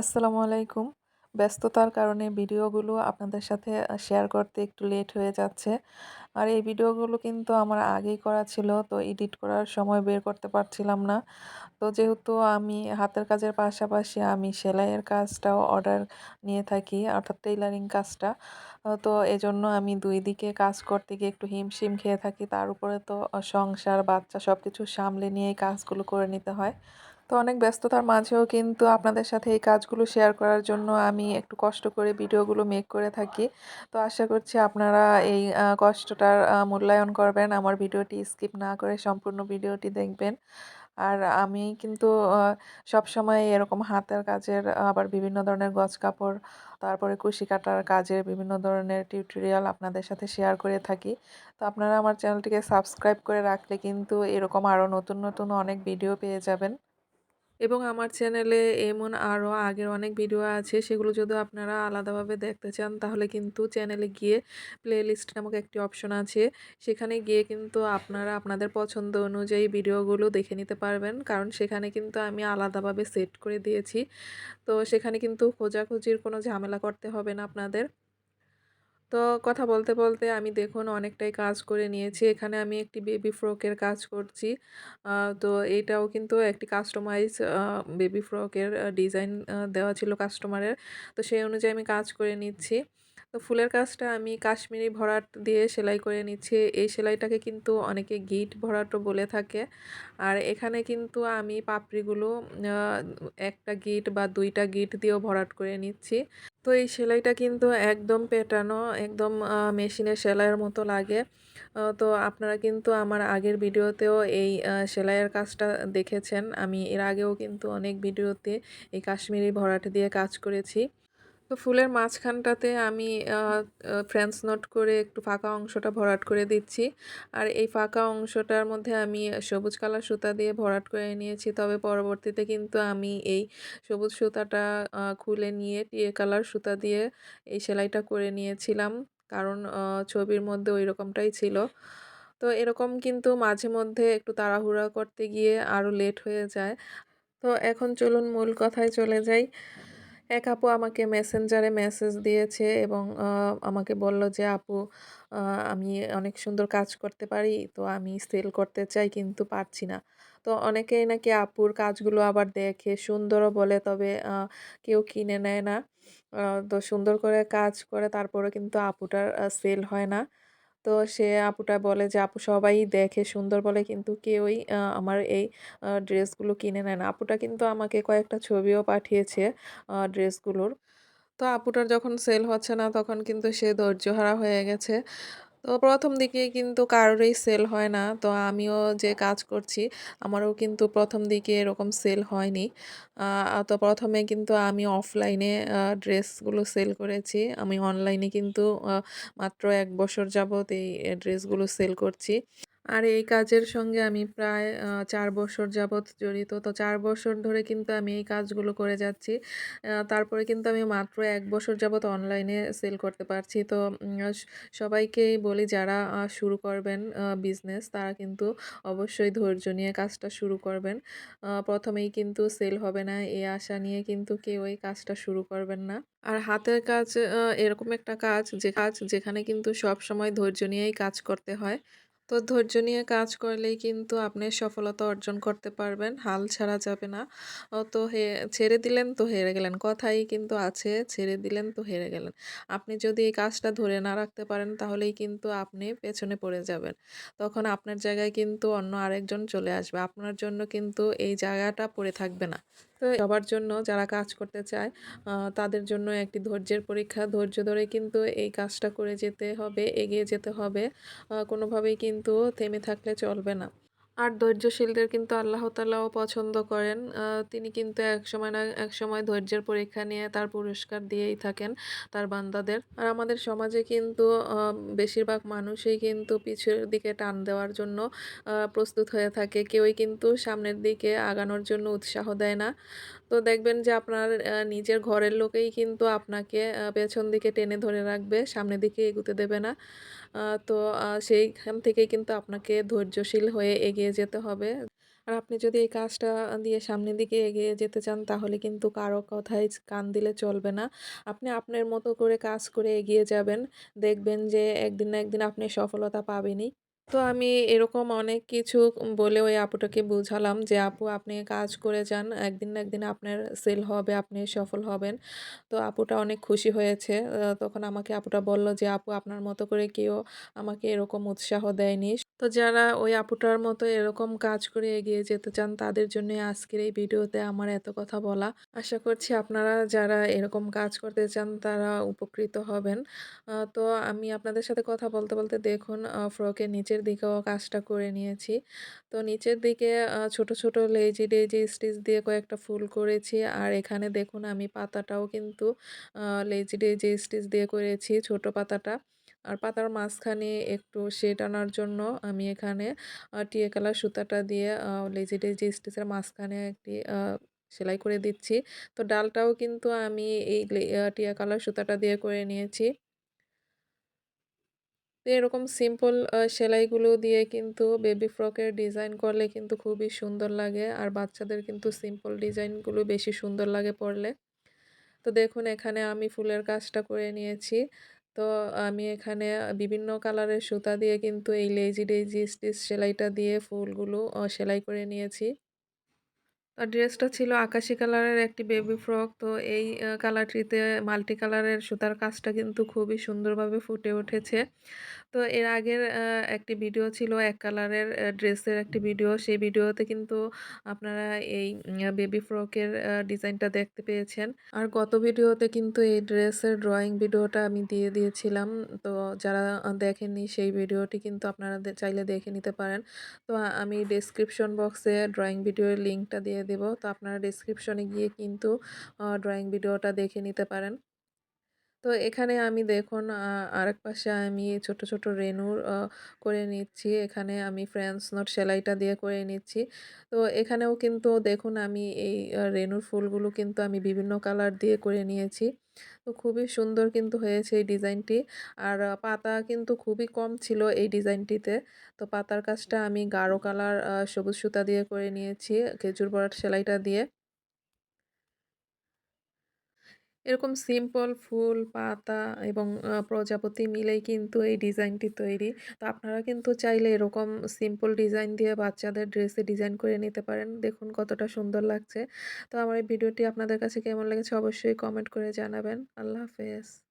আসসালামু আলাইকুম। ব্যস্ততার কারণে ভিডিওগুলো আপনাদের সাথে শেয়ার করতে একটু লেট হয়ে যাচ্ছে। আর এই ভিডিওগুলো কিন্তু আমার আগেই করা ছিল। তো এডিট করার সময় বের করতে পারছিলাম না। তো যেহেতু আমি হাতের কাজের পাশাপাশি আমি সেলাইয়ের কাজটাও অর্ডার নিয়ে থাকি অর্থাৎ টেইলারিং কাজটা। তো এজন্য আমি দুই দিকে কাজ করতে গিয়ে একটু হিমশিম খেয়ে থাকি। তার উপরে তো সংসার, বাচ্চা সব কিছু সামলে নিয়েই কাজগুলো করে নিতে হয়। তো অনেক ব্যস্ততার মাঝেও কিন্তু আপনাদের সাথে এই কাজগুলো শেয়ার করার জন্য আমি একটু কষ্ট করে ভিডিওগুলো মেক করে থাকি। তো আশা করছি আপনারা এই কষ্টটার মূল্যায়ন করবেন। আমার ভিডিওটি স্কিপ না করে সম্পূর্ণ ভিডিওটি দেখবেন। আর আমি কিন্তু আ সবসময় এরকম হাতের কাজের আবার বিভিন্ন ধরনের গজ কাপড়, তারপরে কুশি কাটার কাজের বিভিন্ন ধরনের টিউটোরিয়াল আপনাদের সাথে শেয়ার করে থাকি। তো আপনারা আমার চ্যানেলটিকে সাবস্ক্রাইব করে রাখলে কিন্তু এরকম আরও নতুন, নতুন অনেক ভিডিও পেয়ে যাবেন। এবং আমার চ্যানেলে এমন আরও আগের অনেক ভিডিও আছে, সেগুলো যদি আপনারা আলাদাভাবে দেখতে চান, তাহলে কিন্তু চ্যানেলে গিয়ে প্লেলিস্ট নামক একটি অপশন আছে। সেখানে গিয়ে কিন্তু আপনারা আপনাদের পছন্দ অনুযায়ী ভিডিওগুলো দেখে নিতে পারবেন, কারণ সেখানে কিন্তু আমি আলাদাভাবে সেট করে দিয়েছি। তো সেখানে কিন্তু খোঁজাখুঁজির কোনো ঝামেলা করতে হবে না আপনাদের। তো কথা বলতে বলতে আমি দেখুন অনেকটাই কাজ করে নিয়েছি। এখানে আমি একটি বেবি ফ্রকের কাজ করছি। তো এটাও কিন্তু একটি কাস্টমাইজ বেবি ফ্রকের ডিজাইন দেওয়া ছিল কাস্টমারের তো সেই অনুযায়ী আমি কাজ করে নিচ্ছি। তো ফুলের কাজটা আমি কাশ্মীরি ভরাট দিয়ে সেলাই করে নিচ্ছি। এই সেলাইটাকে কিন্তু অনেকে গিট ভরাটও বলে থাকে। আর এখানে কিন্তু আমি পাপড়িগুলো একটা গিট বা দুইটা গিট দিয়েও ভরাট করে নিচ্ছি। তো এই সেলাইটা কিন্তু একদম পেটানো, একদম মেশিনে সেলাইয়ের মতো লাগে। তো আপনারা কিন্তু আমার আগের ভিডিওতেও এই সেলাইয়ের কাজটা দেখেছেন। আমি এর আগেও কিন্তু অনেক ভিডিওতে এই কাশ্মীরি ভরাট দিয়ে কাজ করেছি। তো ফুলের মাঝখানটাতে আমি ফ্রেঞ্চ নোট করে একটু ফাঁকা অংশটা ভরাট করে দিচ্ছি। আর এই ফাঁকা অংশটার মধ্যে আমি সবুজ কালার সুতা দিয়ে ভরাট করে নিয়েছি। তবে পরবর্তীতে কিন্তু আমি এই সবুজ সুতাটা খুলে নিয়ে টিয়ে কালার সুতা দিয়ে এই সেলাইটা করে নিয়েছিলাম। কারণ ছবির মধ্যে ওই রকমটাই ছিল। তো এরকম কিন্তু মাঝে মধ্যে একটু তাড়াহুড়া করতে গিয়ে আরও লেট হয়ে যায়। তো এখন চলুন মূল কথায় চলে যাই। এক আপু আমাকে মেসেঞ্জারে মেসেজ দিয়েছে এবং আমাকে বলল যে, আপু আমি অনেক সুন্দর কাজ করতে পারি, তো আমি সেল করতে চাই কিন্তু পারছি না। তো অনেকেই নাকি আপুর কাজগুলো আবার দেখে সুন্দরও বলে, তবে কেউ কিনে নেয় না। তো সুন্দর করে কাজ করে তারপরে কিন্তু আপুটার সেল হয় না। তো সে আপুটা বলে যে, আপু সবাই দেখে সুন্দর বলে কিন্তু কেউই আমার এই ড্রেসগুলো কিনে নেয় না। আপুটা কিন্তু আমাকে কয়েকটা ছবিও পাঠিয়েছে ড্রেসগুলোর। তো আপুটার যখন সেল হচ্ছে না, তখন কিন্তু সে ধৈর্যহারা হয়ে গেছে। তো প্রথম দিকে কিন্তু কারোরই সেল হয় না। তো আমিও যে কাজ করছি, আমারও কিন্তু প্রথম দিকে এরকম সেল হয়নি। তো প্রথমে কিন্তু আমি অফলাইনে ড্রেসগুলো সেল করেছি। আমি অনলাইনে কিন্তু মাত্র এক বছর যাবৎ এই ড্রেসগুলো সেল করছি। আর এই কাজের সঙ্গে আমি প্রায় চার বছর যাবৎ জড়িত। তো চার বছর ধরে কিন্তু আমি এই কাজগুলো করে যাচ্ছি। তারপরে কিন্তু আমি মাত্র এক বছর যাবৎ অনলাইনে সেল করতে পারছি। তো সবাইকেই বলি যারা শুরু করবেন বিজনেস তারা কিন্তু অবশ্যই ধৈর্য নিয়ে কাজটা শুরু করবেন। প্রথমেই কিন্তু সেল হবে না, এই আশা নিয়ে কিন্তু কেউ এই কাজটা শুরু করবেন না। আর হাতের কাজ এরকম একটা কাজ, যে কাজ যেখানে কিন্তু সব সময় ধৈর্য নিয়েই কাজ করতে হয়। তো ধৈর্য নিয়ে কাজ করলেই কিন্তু আপনি সফলতা অর্জন করতে পারবেন, হাল ছাড়া যাবে না। তো হে, ছেড়ে দিলেন তো হেরে গেলেন, কথাই কিন্তু আছে, ছেড়ে দিলেন তো হেরে গেলেন। আপনি যদি এই কাজটা ধরে না রাখতে পারেন তাহলেই কিন্তু আপনি পেছনে পড়ে যাবেন। তখন আপনার জায়গায় কিন্তু অন্য আরেকজন চলে আসবে, আপনার জন্য কিন্তু এই জায়গাটা পড়ে থাকবে না। তো সবার জন্য যারা কাজ করতে চায় তাদের জন্য একটি ধৈর্যের পরীক্ষা। ধৈর্য ধরে কিন্তু এই কাজটা করে যেতে হবে, এগিয়ে যেতে হবে। কোনোভাবেই কিন্তু থেমে থাকলে চলবে না। আর ধৈর্যশীলদের কিন্তু আল্লাহ তালাও পছন্দ করেন। তিনি কিন্তু এক সময় না, এক সময় ধৈর্যের পরীক্ষা নিয়ে তার পুরস্কার দিয়েই থাকেন তার বান্দাদের। আর আমাদের সমাজে কিন্তু বেশিরভাগ মানুষই কিন্তু পিছের দিকে টান দেওয়ার জন্য প্রস্তুত হয়ে থাকে। কেউই কিন্তু সামনের দিকে আগানোর জন্য উৎসাহ দেয় না। তো দেখবেন যে আপনার নিজের ঘরের লোকেই কিন্তু আপনাকে পেছন দিকে টেনে ধরে রাখবে, সামনের দিকে এগুতে দেবে না। তো সেইখান থেকেই কিন্তু আপনাকে ধৈর্যশীল হয়ে এগিয়ে যেতে হবে আর আপনি যদি এই কাজটা দিয়ে সামনের দিকে এগিয়ে যেতে চান, তাহলে কিন্তু কারও কথায় কান দিলে চলবে না। আপনি আপনার মতো করে কাজ করে এগিয়ে যাবেন। দেখবেন যে একদিন না একদিন আপনি সফলতা পাবেনই। তো আমি এরকম অনেক কিছু বলে ওই আপুটাকে বুঝালাম যে, "আপু আপনি কাজ করে যান। একদিন না একদিন আপনার সেল হবে, আপনি সফল হবেন।" তো আপুটা অনেক খুশি হয়েছে। তখন আমাকে আপুটা বলল যে, "আপু আপনার মতো করে কেউ আমাকে এরকম উৎসাহ দেয়নি।" তো যারা ওই আপুটার মতো এরকম কাজ করে এগিয়ে যেতে চান তাদের জন্যই আজকের এই ভিডিওতে আমার এত কথা বলা। আশা করছি আপনারা যারা এরকম কাজ করতে চান তারা উপকৃত হবেন। তো আমি আপনাদের সাথে কথা বলতে, বলতে দেখুন ফ্রকের নিচের দিকেও কাজটা করে নিয়েছি। তো নিচের দিকে ছোট, ছোট লেজি ডেজি স্টিচ দিয়ে কয়েকটা ফুল করেছি। আর এখানে দেখুন আমি পাতাটাও কিন্তু লেজি ডেজি স্টিচ দিয়ে করেছি ছোট পাতাটা। আর পাতার মাঝখানে একটু শেড আনার জন্য আমি এখানে টিয়া কালার সুতাটা দিয়ে লেজি ডেজি স্টিচের মাঝখানে একটি সেলাই করে দিচ্ছি। তো ডালটাও কিন্তু আমি এই টিয়া কালার সুতাটা দিয়ে করে নিয়েছি। তো এরকম সিম্পল সেলাইগুলো দিয়ে কিন্তু বেবি ফ্রকের ডিজাইন করলে কিন্তু খুবই সুন্দর লাগে। আর বাচ্চাদের কিন্তু সিম্পল ডিজাইনগুলো বেশি সুন্দর লাগে পড়লে। তো দেখুন, এখানে আমি ফুলের কাজটা করে নিয়েছি। তো আমি এখানে বিভিন্ন কালারের সুতা দিয়ে কিন্তু এই লেজি ডেজি স্টিচ সেলাইটা দিয়ে ফুলগুলো সেলাই করে নিয়েছি। আর ড্রেসটা ছিল আকাশি কালারের একটি বেবি ফ্রক। তো এই কালারটিতে মাল্টি কালারের সুতার কাজটা কিন্তু খুবই সুন্দরভাবে ফুটে উঠেছে। তো এর আগের একটি ভিডিও ছিল এক কালারের ড্রেসের একটি ভিডিও। সেই ভিডিওতে কিন্তু আপনারা এই বেবি ফ্রকের ডিজাইনটা দেখতে পেয়েছেন। আর গত ভিডিওতে কিন্তু এই ড্রেসের ড্রয়িং ভিডিওটা আমি দিয়ে দিয়েছিলাম। তো যারা দেখেননি সেই ভিডিওটি কিন্তু আপনারা চাইলে দেখে নিতে পারেন। তো আমি ডেসক্রিপশন বক্সে ড্রয়িং ভিডিওর লিঙ্কটা দিয়ে দেব। তো আপনারা ডিসক্রিপশনে গিয়ে কিন্তু ড্রয়িং ভিডিওটা দেখে নিতে পারেন। তো এখানে আমি দেখুন আরেক পাশে আমি ছোট, ছোট রেনুর করে নিচ্ছি। এখানে আমি ফ্রেঞ্চ নট সেলাইটা দিয়ে করে নিচ্ছি। তো এখানেও কিন্তু দেখুন আমি এই রেনুর ফুলগুলো কিন্তু আমি বিভিন্ন কালার দিয়ে করে নিয়েছি। তো খুবই সুন্দর কিন্তু হয়েছে এই ডিজাইনটি। আর পাতা কিন্তু খুবই কম ছিল এই ডিজাইনটিতে। তো পাতার কাজটা আমি গাঢ় কালার সবুজ সুতা দিয়ে করে নিয়েছি খেজুর বরাট সেলাইটা দিয়ে। এরকম সিম্পল ফুল, পাতা এবং প্রজাপতি মিলেই কিন্তু এই ডিজাইনটি তৈরি। তো আপনারা কিন্তু চাইলে এরকম সিম্পল ডিজাইন দিয়ে বাচ্চাদের ড্রেসে ডিজাইন করে নিতে পারেন। দেখুন কতটা সুন্দর লাগছে। তো আমার এই ভিডিওটি আপনাদের কাছে কেমন লেগেছে অবশ্যই কমেন্ট করে জানাবেন। আল্লাহ হাফেজ।